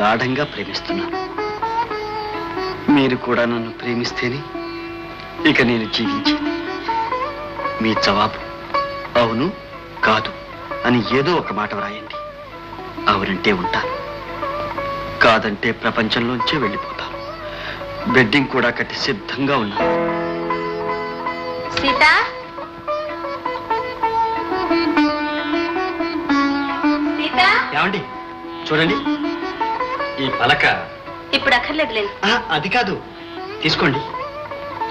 గాఢంగా ప్రేమిస్తున్నాను. మీరు కూడా నన్ను ప్రేమిస్తేనే ఇక నేను జీవించేది. మీ జవాబు అవును కాదు అని ఏదో ఒక మాట వ్రాయండి. అవునంటే ఉంటాను కాదంటే ప్రపంచంలోంచే వెళ్ళిపోతాను బెడ్డింగ్ కూడా కట్టి సిద్ధంగా ఉన్నాను సీత? సీత? ఏమండి? చూడండి. ఈ పలక. ఇప్పుడు అక్కర్లేదులేండి ఆ, అది కాదు. తీసుకోండి.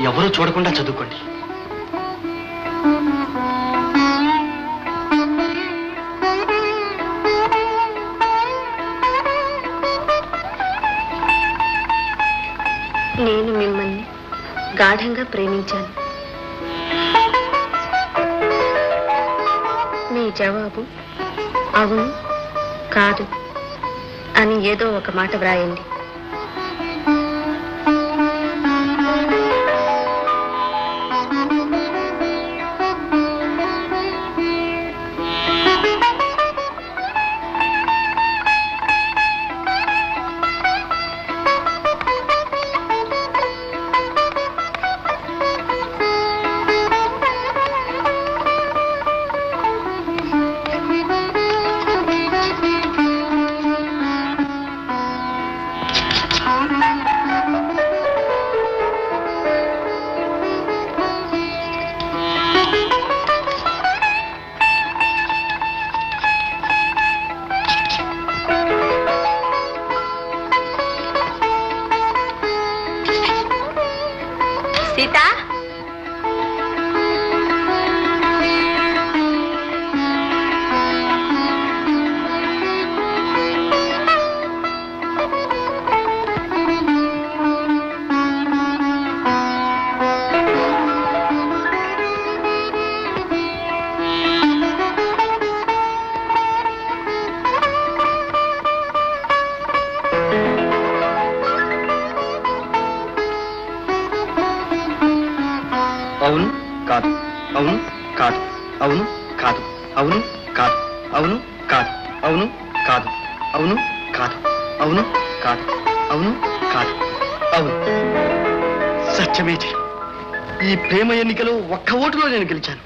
ఎవరూ చూడకుండా చదువుకోండి. నేను మిమ్మల్ని గాఢంగా ప్రేమించాను. మీ జవాబు అవును కాదు. అని ఏదో ఒక మాట వ్రాయండి. కాదు. అవును కాదు. అవును కాదు. అవును కాదు. అవును కాదు. అవును కాదు. అవును కాదు. అవును కాదు. అవును కాదు. అవును. సత్యమే ఈ ప్రేమ ఎన్నికలో ఒక్క ఓటులో నేను గెలిచాను.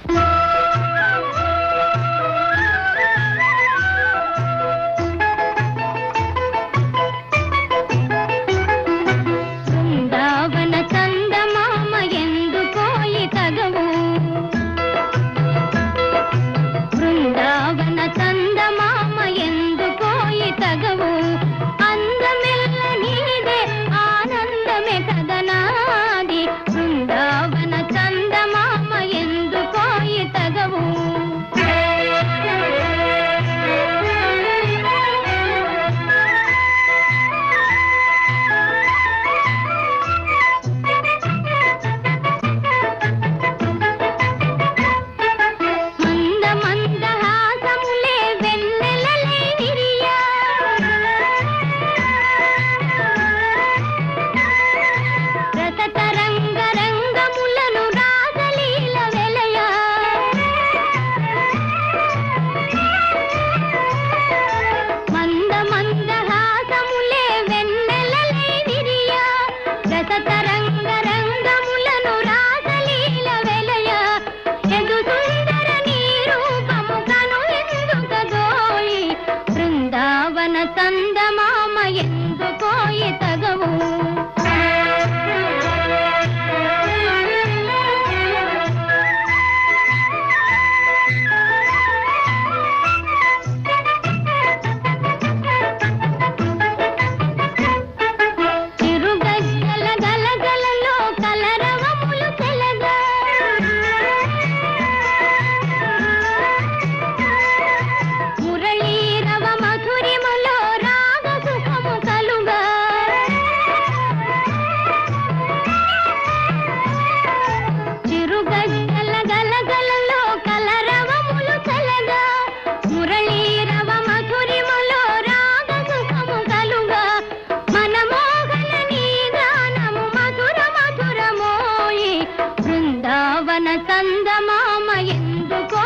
చందమామ ఎందుకో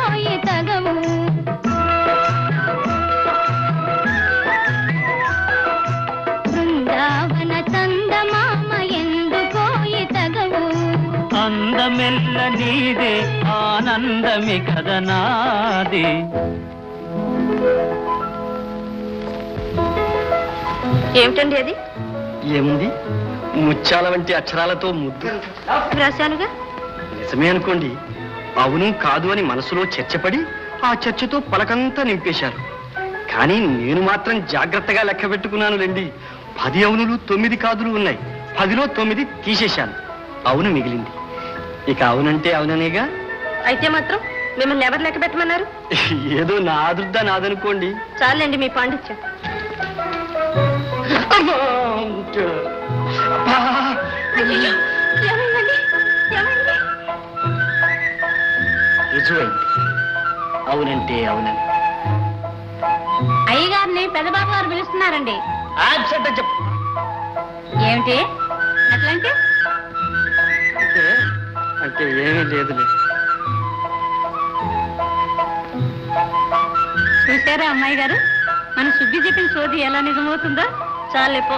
తగవు బృందావన చందమామ ఎందుకో తగవు అందమెల్ల నీదే ఆనందమి కదనాది ఏమిటండి అది? ఏముంది? ముచ్చాల వంటి అక్షరాలతో ముద్దు. రాశానుగా? నిజమే అనుకోండి. అవును కాదు అని మనసులో చర్చపడి ఆ చర్చతో పలకంతా నింపేశారు. కానీ నేను మాత్రం జాగ్రత్తగా లెక్క పెట్టుకున్నానులేండి పది అవునులు తొమ్మిది కాదులు ఉన్నాయి. పదిలో తొమ్మిది తీసేశాను. అవును మిగిలింది. ఇక అవునంటే అవుననేగా? అయితే మాత్రం మిమ్మల్ని ఎవరు లెక్క పెట్టమన్నారు? ఏదో నా ఆదుర్దా నాదనుకోండి. చాలండి మీ పాండిత్యం. అమ్మా! అబ్బా! అయ్యయ్యో, రుజువైంది అవునంటే అవునని అయ్యగారిని పెద్దబాబు గారు పిలుస్తున్నారండి. అని చెప్పు. ఏమిటి? అట్లంటే? అంటే అంటే ఏమీ లేదులే. చూసారా అమ్మాయి గారు? మన సుబ్బి చెప్పిన సోది ఎలా నిజమవుతుందో? చాలే పో.